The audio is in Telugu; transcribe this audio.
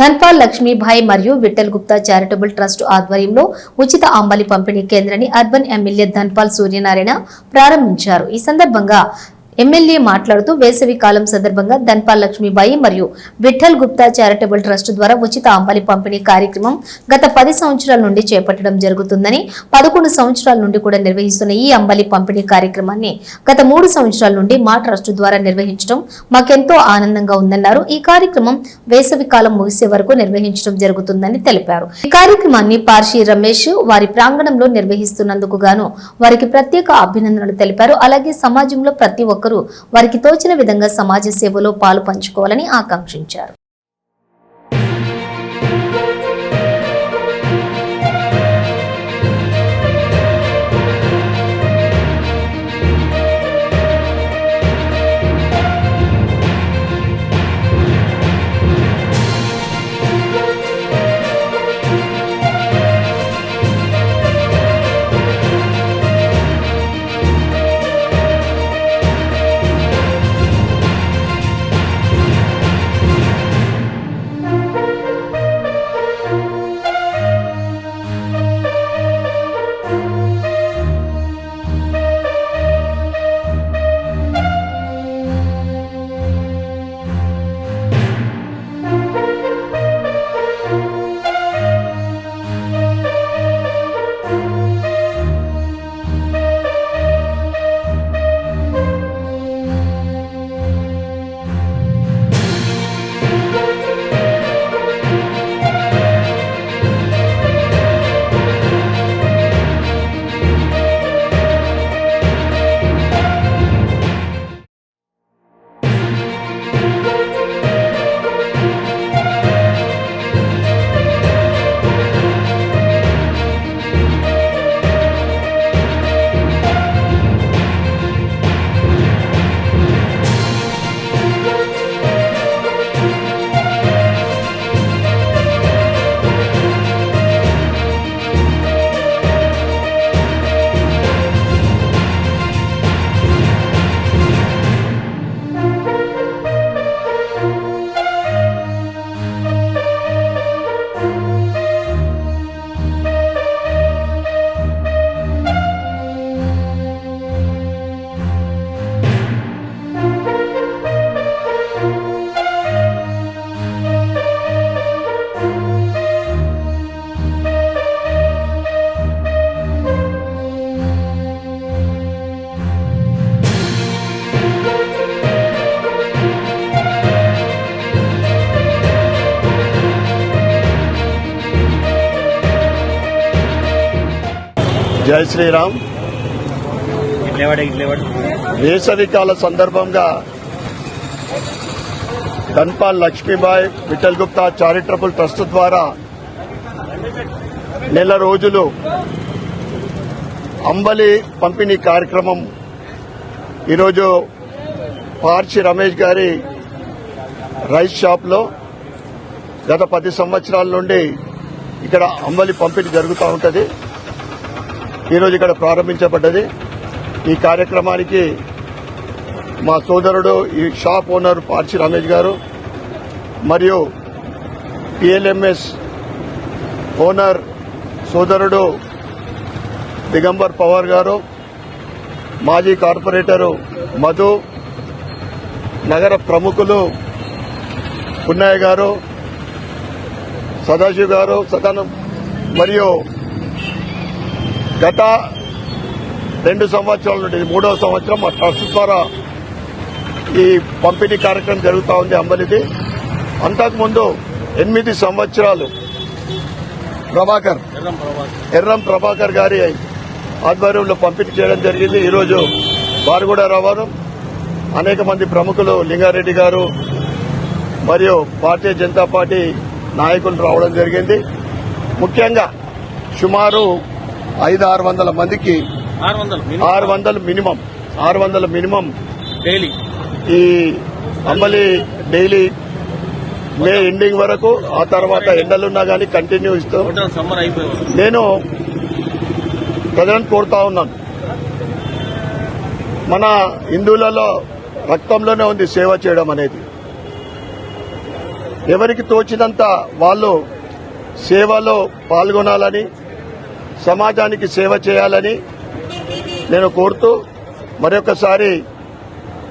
ధన్పాల్ లక్ష్మీభాయ్ మరియు విఠల్ గుప్తా చారిటబుల్ ట్రస్ట్ ఆధ్వర్యంలో ఉచిత అంబలి పంపిణీ కేంద్రాన్ని అర్బన్ ఎమ్మెల్యే ధన్పాల్ సూర్యనారాయణ ప్రారంభించారు. ఈ సందర్భంగా ఎమ్మెల్యే మాట్లాడుతూ వేసవి కాలం సందర్భంగా ధన్పాల్ లక్ష్మీబాయి మరియు విఠల్ గుప్తా చారిటబుల్ ట్రస్ట్ ద్వారా ఉచిత అంబలి పంపిణీ కార్యక్రమం గత పది సంవత్సరాల నుండి చేపట్టడం జరుగుతుందని పదకొండు సంవత్సరాల నుండి కూడా నిర్వహిస్తున్న ఈ అంబలి పంపిణీ కార్యక్రమాన్ని గత మూడు సంవత్సరాల నుండి మా ట్రస్ట్ ద్వారా నిర్వహించడం మాకెంతో ఆనందంగా ఉందన్నారు. ఈ కార్యక్రమం వేసవి కాలం ముగిసే వరకు నిర్వహించడం జరుగుతుందని తెలిపారు. ఈ కార్యక్రమాన్ని పార్షి రమేష్ వారి ప్రాంగణంలో నిర్వహిస్తున్నందుకు గాను వారికి ప్రత్యేక అభినందనలు తెలిపారు. అలాగే సమాజంలో ప్రతి ఒక్క ఒక్కరూ. వారికి తోచిన విధంగా సమాజ సేవలో పాలు పంచుకోవాలని ఆకాంక్షించారు. జై శ్రీరామ్. వేసవికాల సందర్భంగా ధన్పాల్ లక్ష్మీబాయ్ విఠల్ గుప్తా చారిటబుల్ ట్రస్ట్ ద్వారా నెల రోజులు అంబలి పంపిణీ కార్యక్రమం ఈరోజు పార్చి రమేష్ గారి రైస్ షాప్లో గత పది సంవత్సరాల నుండి ఇక్కడ అంబలి పంపిణీ జరుగుతూ ఉంటుంది. ఈరోజు ఇక్కడ ప్రారంభించబడ్డది. ఈ కార్యక్రమానికి మా సోదరుడు ఈ షాప్ ఓనర్ పార్చి రమేష్ గారు మరియు పిఎల్ఎంఎస్ ఓనర్ సోదరుడు దిగంబర్ పవార్ గారు మాజీ కార్పొరేటరు మధు నగర ప్రముఖులు పున్నయ్య గారు సదాశివ్ గారు సదానం మరియు గత రెండు సంవత్సరాల నుండి మూడో సంవత్సరం మా ట్రస్ట్ ద్వారా ఈ పంపిణీ కార్యక్రమం జరుగుతూ ఉంది అంబలిది. అంతకుముందు ఎనిమిది సంవత్సరాలు ప్రభాకర్ ఎర్రం ప్రభాకర్ గారి ఆధ్వర్యంలో పంపిణీ చేయడం జరిగింది. ఈరోజు వారు కూడా రావడం అనేక మంది ప్రముఖులు లింగారెడ్డి గారు మరియు భారతీయ జనతా పార్టీ నాయకులు రావడం జరిగింది. ముఖ్యంగా సుమారు ఐదు ఆరు వందల మందికి ఆరు వందలు మినిమం. ఆరు వందల మినిమం. డైలీ. ఈ అంబలి డైలీ మే ఎండింగ్ వరకు ఆ తర్వాత ఎండలున్నా కానీ కంటిన్యూ ఇస్తూ నేను ప్రజలను కోరుతా ఉన్నాను. మన హిందువులలో రక్తంలోనే ఉంది సేవ చేయడం అనేది. ఎవరికి తోచినంత వాళ్ళు సేవలో పాల్గొనాలని సమాజానికి సేవ చేయాలని నేను కోరుతూ మరొకసారి